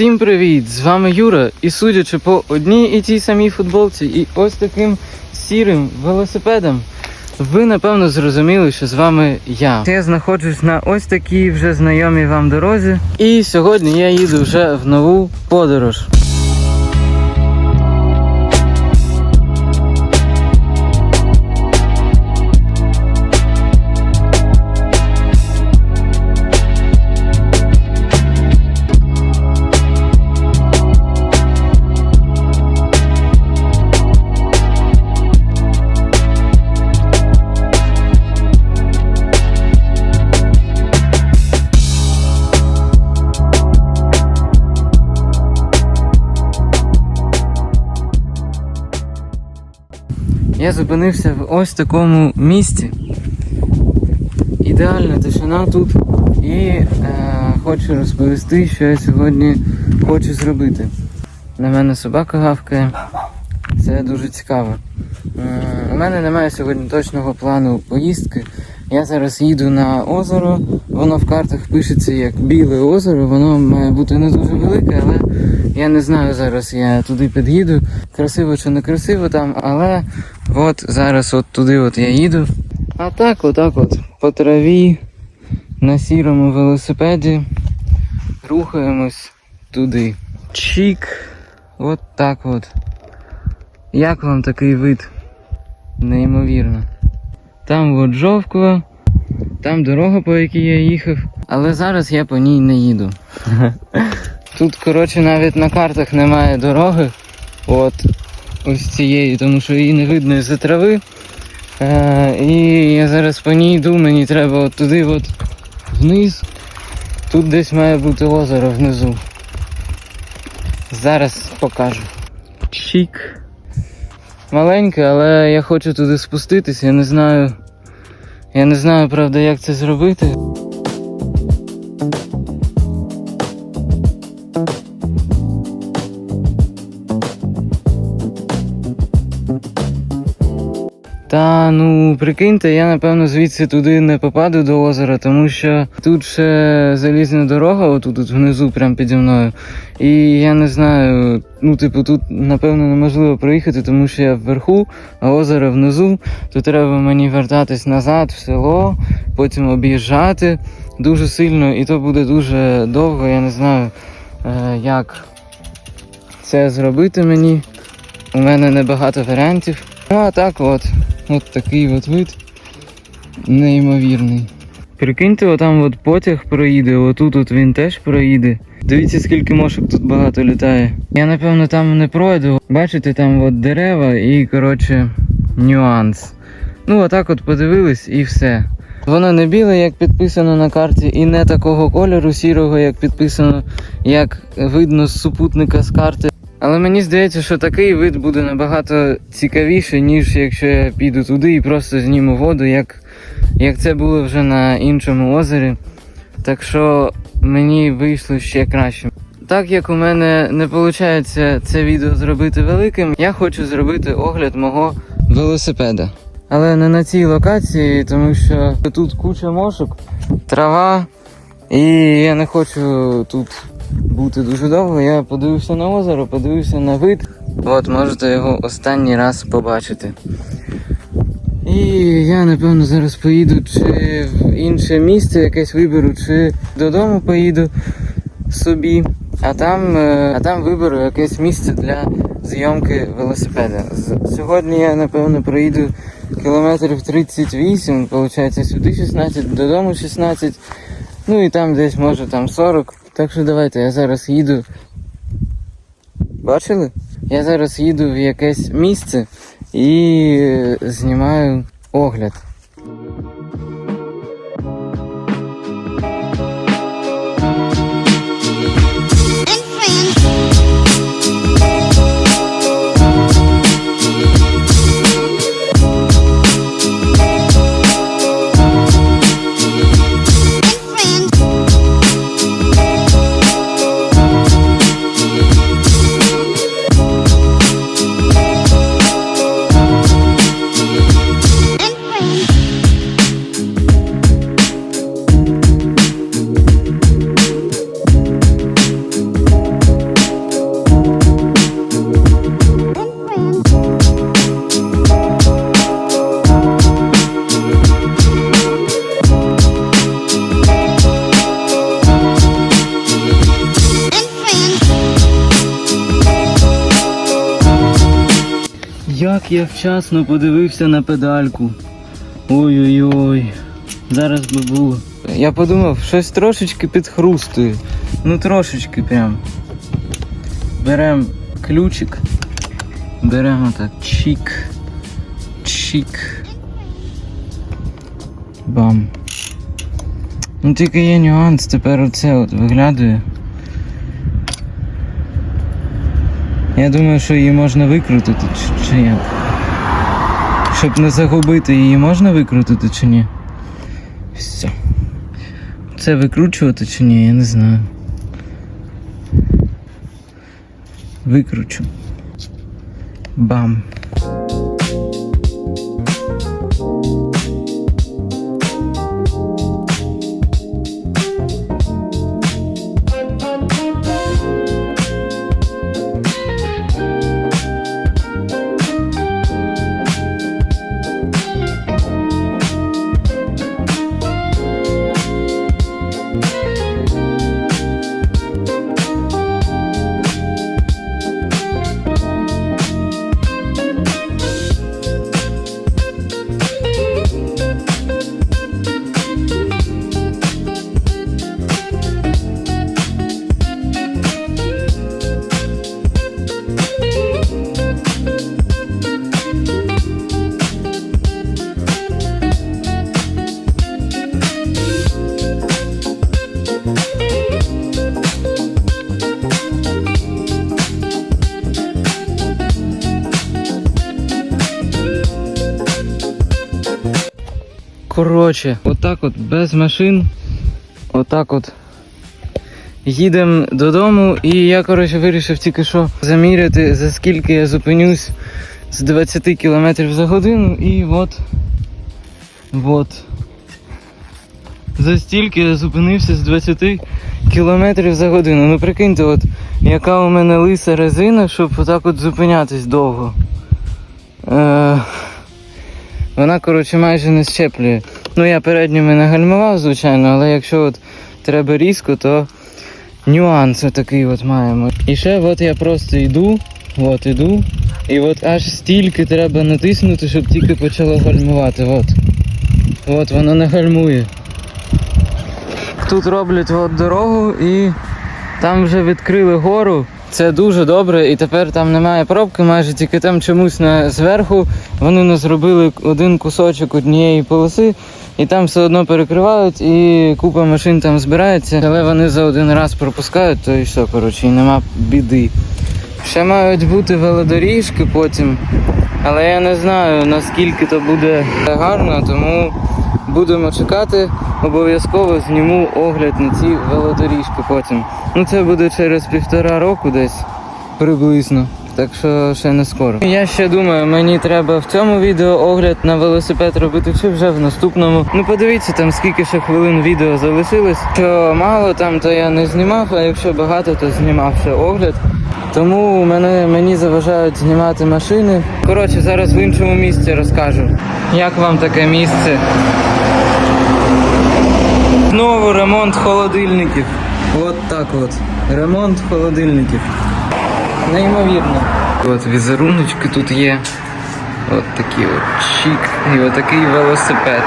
Всім привіт! З вами Юра. І судячи по одній і тій самій футболці, і ось таким сірим велосипедом, ви напевно зрозуміли, що з вами я. Я знаходжусь на ось такій вже знайомій вам дорозі. І сьогодні я їду вже в нову подорож. Я зупинився в ось такому місці. Ідеальна тишина тут. І е, хочу розповісти, що я сьогодні хочу зробити. На мене собака гавкає. Це дуже цікаво. Е, у мене немає сьогодні точного плану поїздки. Я зараз їду на озеро. Воно в картах пишеться як біле озеро. Воно має бути не дуже велике, але я не знаю зараз. Я туди під'їду. Красиво чи не красиво там, але от зараз от туди от я їду. А так, отак от по траві на сірому велосипеді рухаємось туди. Чік. От так от. Як вам такий вид? Неймовірно. Там от Жовкова, там дорога, по якій я їхав, але зараз я по ній не їду. Тут, коротше, навіть на картах немає дороги. От ось цієї, тому що її не видно із-за трави. Е, і я зараз по ній йду, мені треба от туди от вниз. Тут десь має бути озеро внизу. Зараз покажу. Чік. Маленьке, але я хочу туди спуститися, я не знаю. Я не знаю, правда, як це зробити. Ну прикиньте, я напевно звідси туди не попаду до озера, тому що тут ще залізна дорога, отут тут внизу, прямо піді мною. І я не знаю, ну типу, тут напевно неможливо проїхати, тому що я вверху, а озеро внизу. То треба мені вертатись назад в село, потім об'їжджати дуже сильно, і то буде дуже довго. Я не знаю, е, як це зробити мені. У мене небагато варіантів. А так от. От такий от вид. Неймовірний. Прикиньте, отам от потяг проїде, отут от він теж проїде. Дивіться, скільки мошок тут багато літає. Я напевно там не пройду. Бачите, там от дерева і, коротше, нюанс. Ну, отак от подивились і все. Воно не біле, як підписано на карті, і не такого кольору сірого, як підписано, як видно з супутника з карти. Але мені здається, що такий вид буде набагато цікавіше, ніж якщо я піду туди і просто зніму воду, як, як це було вже на іншому озері. Так що мені вийшло ще краще. Так як у мене не виходить це відео зробити великим, я хочу зробити огляд мого велосипеда. Але не на цій локації, тому що тут куча мошок, трава, і я не хочу тут бути дуже довго. Я подивився на озеро, подивився на вид. От можете його останній раз побачити. І я напевно зараз поїду чи в інше місце якесь виберу, чи додому поїду собі, а там, е, а там виберу якесь місце для зйомки велосипеда. Сьогодні я напевно проїду кілометрів 38, виходить сюди 16, додому 16. Ну і там десь може там 40. Так що давайте, я зараз їду. Бачили? Я зараз їду в якесь місце і е, знімаю огляд. Як я вчасно подивився на педальку. Ой-ой-ой. Зараз би було. Я подумав, щось трошечки підхрустує. Ну трошечки прям. Берем ключик. Беремо так. Чік. Чік. Бам. Ну тільки є нюанс, тепер оце от виглядає. Я думаю, що її можна викрутити, чи, чи як? Щоб не загубити її можна викрутити чи ні? Все. Це викручувати чи ні, я не знаю. Викручу. Бам. Коротше, отак от без машин. Отак от. Їдемо додому, і я, коротше, вирішив тільки що заміряти, за скільки я зупинюсь з 20 км за годину, і от. От. За стільки я зупинився з 20 км за годину. Ну прикиньте, от, яка у мене лиса резина, щоб отак от зупинятись довго. Е- вона, коротше, майже не щеплює. Ну, я передніми не гальмував, звичайно, але якщо от треба різко, то нюанс такий от маємо. І ще от я просто йду, от іду, і от аж стільки треба натиснути, щоб тільки почало гальмувати. От. От воно не гальмує. Тут роблять от дорогу і там вже відкрили гору. Це дуже добре, і тепер там немає пробки, майже тільки там чомусь на зверху вони не зробили один кусочок однієї полоси, і там все одно перекривають, і купа машин там збирається, але вони за один раз пропускають, то і все, коротше, і нема біди. Ще мають бути велодоріжки потім, але я не знаю наскільки то буде гарно, тому будемо чекати. Обов'язково зніму огляд на ці велодоріжки потім. Ну це буде через півтора року десь приблизно. Так що ще не скоро. Я ще думаю, мені треба в цьому відео огляд на велосипед робити чи вже в наступному. Ну подивіться там скільки ще хвилин відео залишилось. Що мало там, то я не знімав, а якщо багато, то знімав ще огляд. Тому мене мені заважають знімати машини. Коротше, зараз в іншому місці розкажу. Як вам таке місце? Знову ремонт холодильників. От так от. Ремонт холодильників. Неймовірно. От візеруночки тут є. От такі от чік. І отакий велосипед.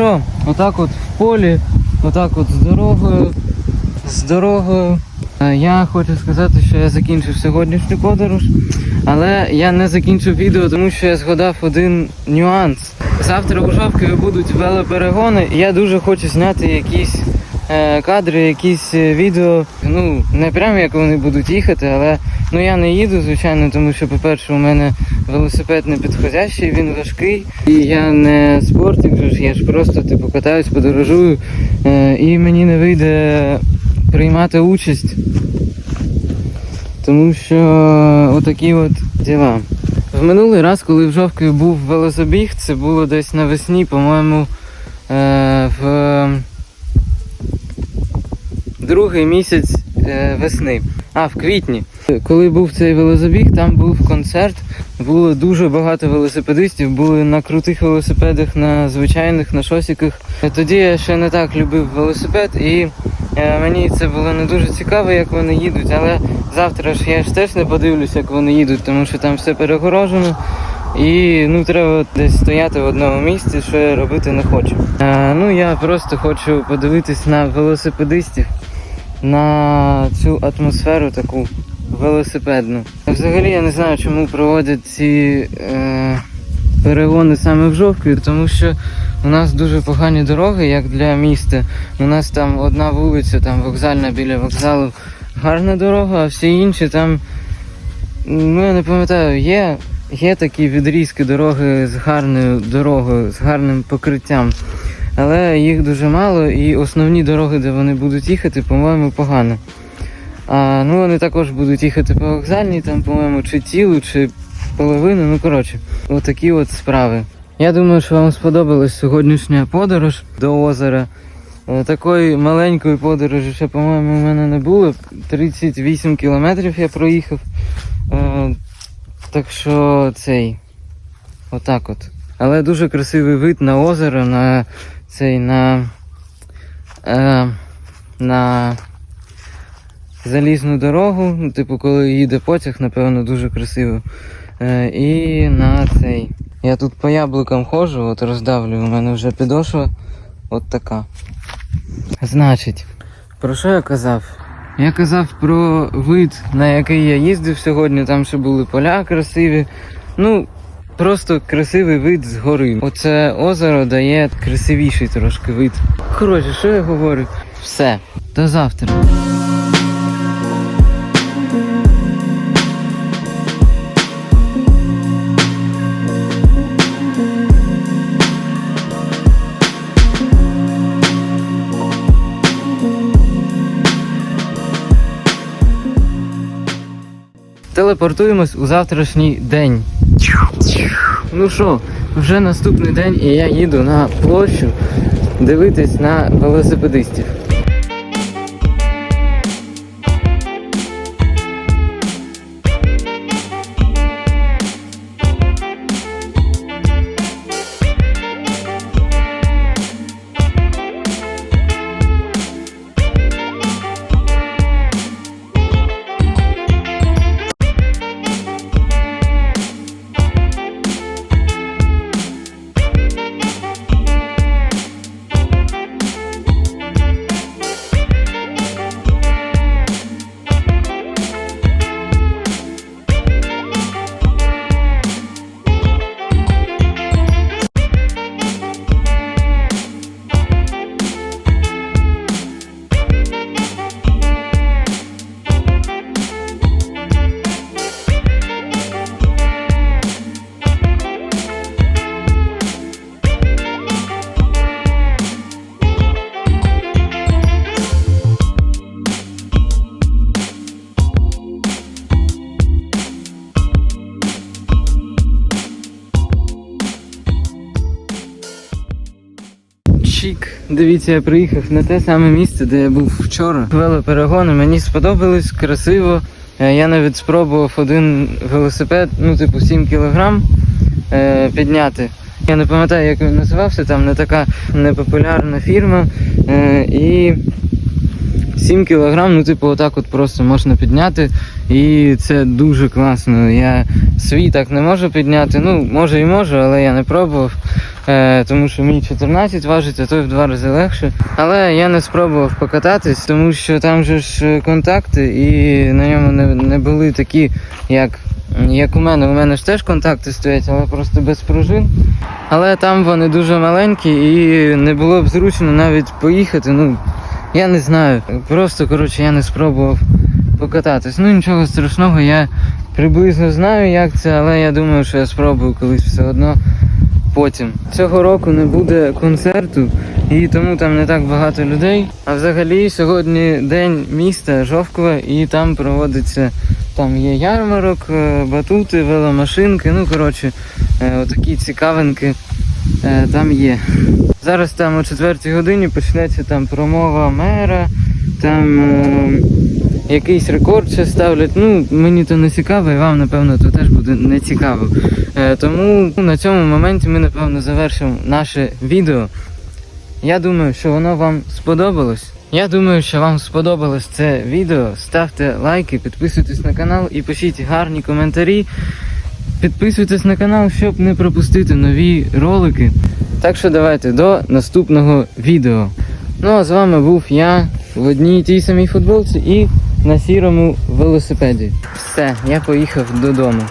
Що, отак от в полі, отак от з дорогою, з дорогою. Е, Я хочу сказати, що я закінчив сьогоднішню подорож, але я не закінчив відео, тому що я згадав один нюанс. Завтра у Жовкові будуть велоперегони, і я дуже хочу зняти якісь е, кадри, якісь е, відео. Ну, не прямо як вони будуть їхати, але ну я не їду, звичайно, тому що, по-перше, у мене велосипед не підходящий, він важкий. І я не спортик, я ж просто типу катаюсь, подорожую, е, і мені не вийде приймати участь. Тому що отакі от діла. В минулий раз, коли в Жовкові був велозабіг, це було десь навесні, по-моєму, е, в другий місяць е, весни. А, в квітні. Коли був цей велозабіг, там був концерт. Було дуже багато велосипедистів, були на крутих велосипедах, на звичайних, на шосіках. Тоді я ще не так любив велосипед, і е, мені це було не дуже цікаво, як вони їдуть. Але завтра ж я ж теж не подивлюсь, як вони їдуть, тому що там все перегорожено. І ну треба десь стояти в одному місці, що я робити не хочу. Е, ну я просто хочу подивитись на велосипедистів, на цю атмосферу таку велосипедну. Взагалі я не знаю, чому проводять ці е, перегони саме в Жовкві, тому що у нас дуже погані дороги, як для міста. У нас там одна вулиця, там вокзальна біля вокзалу, гарна дорога, а всі інші там, ну я не пам'ятаю, є, є такі відрізки дороги з гарною дорогою, з гарним покриттям. Але їх дуже мало, і основні дороги, де вони будуть їхати, по-моєму, погано. А, ну вони також будуть їхати по вокзальній, там, по-моєму, чи цілу, чи половину. Ну коротше, отакі от справи. Я думаю, що вам сподобалась сьогоднішня подорож до озера. Е, Такої маленької подорожі ще, по-моєму, у мене не було. 38 кілометрів я проїхав. Е, Так що цей. Отак от. Але дуже красивий вид на озеро, на цей на. Е, на залізну дорогу. Ну, типу, коли їде потяг, напевно, дуже красиво. Е, і на цей. Я тут по яблукам ходжу, от роздавлю, у мене вже підошва от така. Значить, про що я казав? Я казав про вид, на який я їздив сьогодні, там ще були поля красиві. Ну, просто красивий вид з гори. Оце озеро дає красивіший трошки вид. Коротше, що я говорю? Все, до завтра. Телепортуємось у завтрашній день. Ну що, вже наступний день і я їду на площу дивитись на велосипедистів. Чік. Дивіться, я приїхав на те саме місце, де я був вчора. Велоперегони мені сподобались, красиво. Е, Я навіть спробував один велосипед, ну типу 7 кілограм е, підняти. Я не пам'ятаю, як він називався, там не така непопулярна фірма. Е, і 7 кілограм, ну типу, отак от просто можна підняти. І це дуже класно. Я свій так не можу підняти. Ну, може і можу, але я не пробував. Е, тому що мені 14 важить, а той в два рази легше. Але я не спробував покататись, тому що там же ж е, контакти, і на ньому не, не були такі, як, як у мене. У мене ж теж контакти стоять, але просто без пружин. Але там вони дуже маленькі і не було б зручно навіть поїхати. Ну, я не знаю. Просто, коротше, я не спробував покататись. Ну нічого страшного, я приблизно знаю, як це, але я думаю, що я спробую колись все одно потім. Цього року не буде концерту, і тому там не так багато людей. А взагалі сьогодні день міста Жовкове, і там проводиться. Там є ярмарок, е, батути, веломашинки, ну коротше, е, отакі цікавинки там є. Зараз там о 4 годині почнеться там промова мера, там е, якийсь рекорд ще ставлять. Ну, мені то не цікаво, і вам, напевно, то теж буде не цікаво. Е, тому на цьому моменті ми, напевно, завершимо наше відео. Я думаю, що воно вам сподобалось. Я думаю, що вам сподобалось це відео. Ставте лайки, підписуйтесь на канал і пишіть гарні коментарі. Підписуйтесь на канал, щоб не пропустити нові ролики. Так що давайте до наступного відео. Ну а з вами був я в одній тій самій футболці і на сірому велосипеді. Все, я поїхав додому.